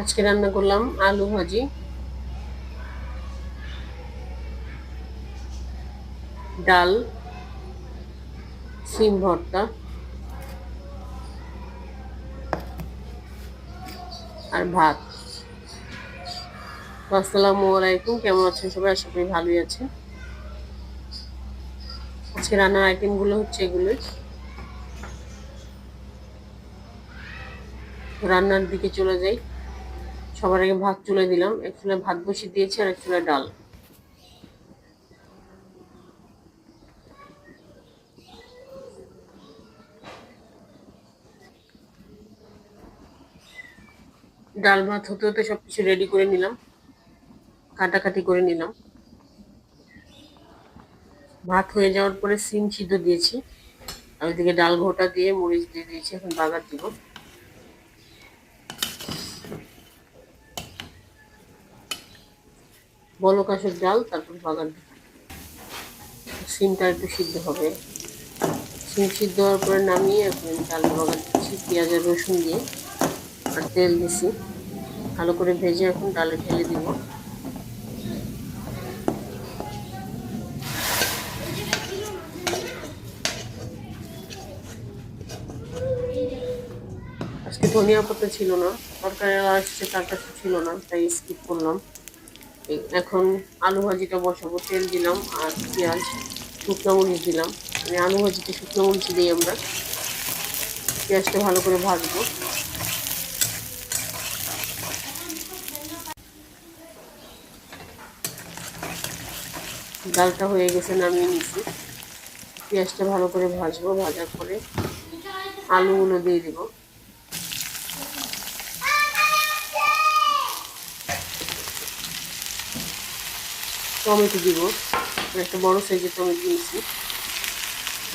আজকে রান্না করলাম আলু ভাজি। ডাল, সিম ভর্তা। আর ভাত। আসসালামু আলাইকুম, কেমন আছেন সবাই? আশা করি ভালোই আছে আজকে রান্নার আইটেমগুলো হচ্ছে এগুলো। রান্নার দিকে চলে যাই। সবার আগে ভাত তুলে দিলাম এক চুলায় ভাত বসিয়ে দিয়েছি আর এক চুলায় ডাল। ডাল ভাত হতে হতে সব কিছু রেডি করে নিলাম। কাটাকাটি করে নিলাম। ভাত হয়ে যাওয়ার পরে সিম সিদ্ধ দিয়েছি। আর ওইদিকে ডাল ঘোটা দিয়ে মরিচ দিয়ে দিয়েছি, এখন বাগার দিব। বলক আসুক ডাল, তারপর বাগান। সিমটা একটু সিদ্ধ হবে। সিম সিদ্ধ হওয়ার পরে নামিয়ে এখন ডাল বাগার দিচ্ছি, পেঁয়াজ আর রসুন দিয়ে, আর তেল দিছি ভালো করে ভেজে এখন ডালে ঢেলে দিব। আজকে ধনিয়া পাতা ছিল না, তরকারি আসছে তার কাছে ছিল না, তাই স্কিপ করলাম। এখন আলু ভাজিটা বসাবো, তেল দিলাম আর পেঁয়াজ, শুকনো মরিচ দিলাম। মানে আলু ভাজিতে শুকনো মরিচ দিই আমরা। পেঁয়াজটা ভালো করে ভাজবো। ডালটা হয়ে গেছে, নামিয়ে নিচ্ছি পেঁয়াজটা ভালো করে ভাজবো, ভাজার পরে আলুগুলো দিয়ে দেবো। টমেটো দিব, একটা বড় সাইজের টমেটো দিয়েছি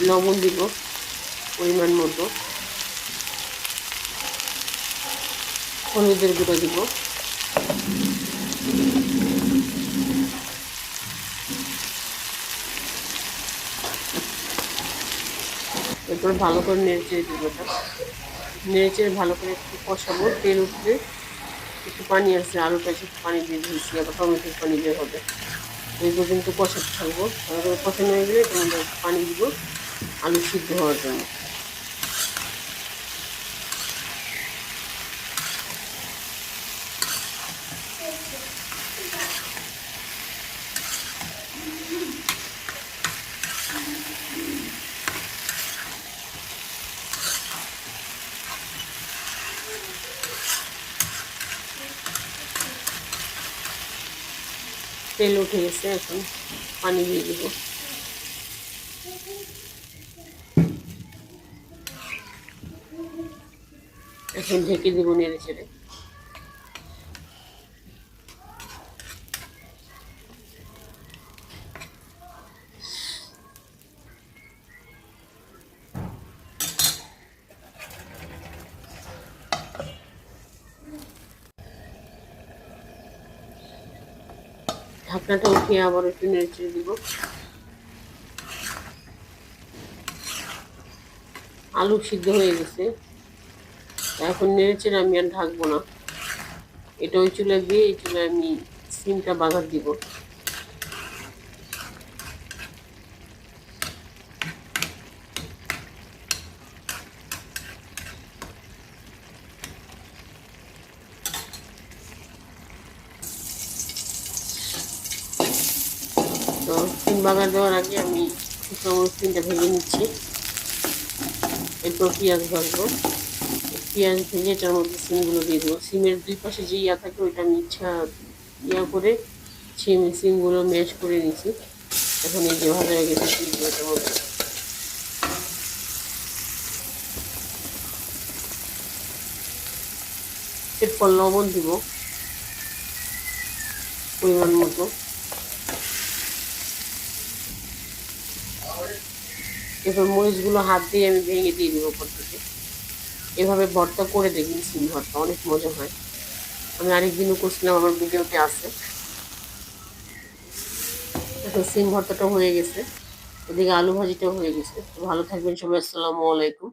লবণ দিব, পরিমাণ মতো। হলুদের গুঁড়ো দিব। এরপর ভালো করে নেড়ে চেড়ে দিব ওটা নেড়েচেড়ে ভালো করে একটু কষাবো, তেল উঠলে একটু পানি আসছে আলুটা একটু পানি দিয়ে দিয়েছি, আবার টমেটোর পানি বের হবে। এই কিন্তু কষাতে থাকব কষানো হয়ে গেলে তোমাদের পানি দিব আলু সিদ্ধ হওয়ার জন্য। তেল উঠে গেছে এখন পানি দিয়ে দিব। এখন ঢেকে দিব নেড়ে ছেড়ে ঢাকনাটা উঠিয়ে আবার একটু নেড়ে চেড়ে দিব। আলু সিদ্ধ হয়ে গেছে। এখন নেড়েচেড়ে আমি আর ঢাকবো না। এটা ওই চুলে দিয়ে এই চুলে আমি সিমটা বাগার দিব। তো সিম বাগার দেওয়ার আগে আমি সিমটা ভেজে নিচ্ছি। এরপর পেঁয়াজ ভাজবো। পেঁয়াজ ভেজে এটার মধ্যে সিমগুলো দিয়ে দেবো। সিমের দুই পাশে যে ইয়া থাকে ওইটা আমি ইচ্ছা ইয়া করে সিম সিমগুলো ম্যাশ করে নিয়েছি। এখন এই যে ভাজা হয়ে গেছে সিমগুলো এরপর লবণ দিব পরিমাণ মতো। এবার মরিচগুলো হাত দিয়ে আমি ভেঙে দিয়ে দেবো ওপর থেকে। এভাবে ভর্তা করে দেখবেন সিম ভর্তা, অনেক মজা হয়। আমি আরেকদিনও করছিলাম, আমার ভিডিওতে আসে এখন সিম ভর্তাটা হয়ে গেছে। এদিকে আলু ভাজিটাও হয়ে গেছে। ভালো থাকবেন সবাই, আসসালামু আলাইকুম।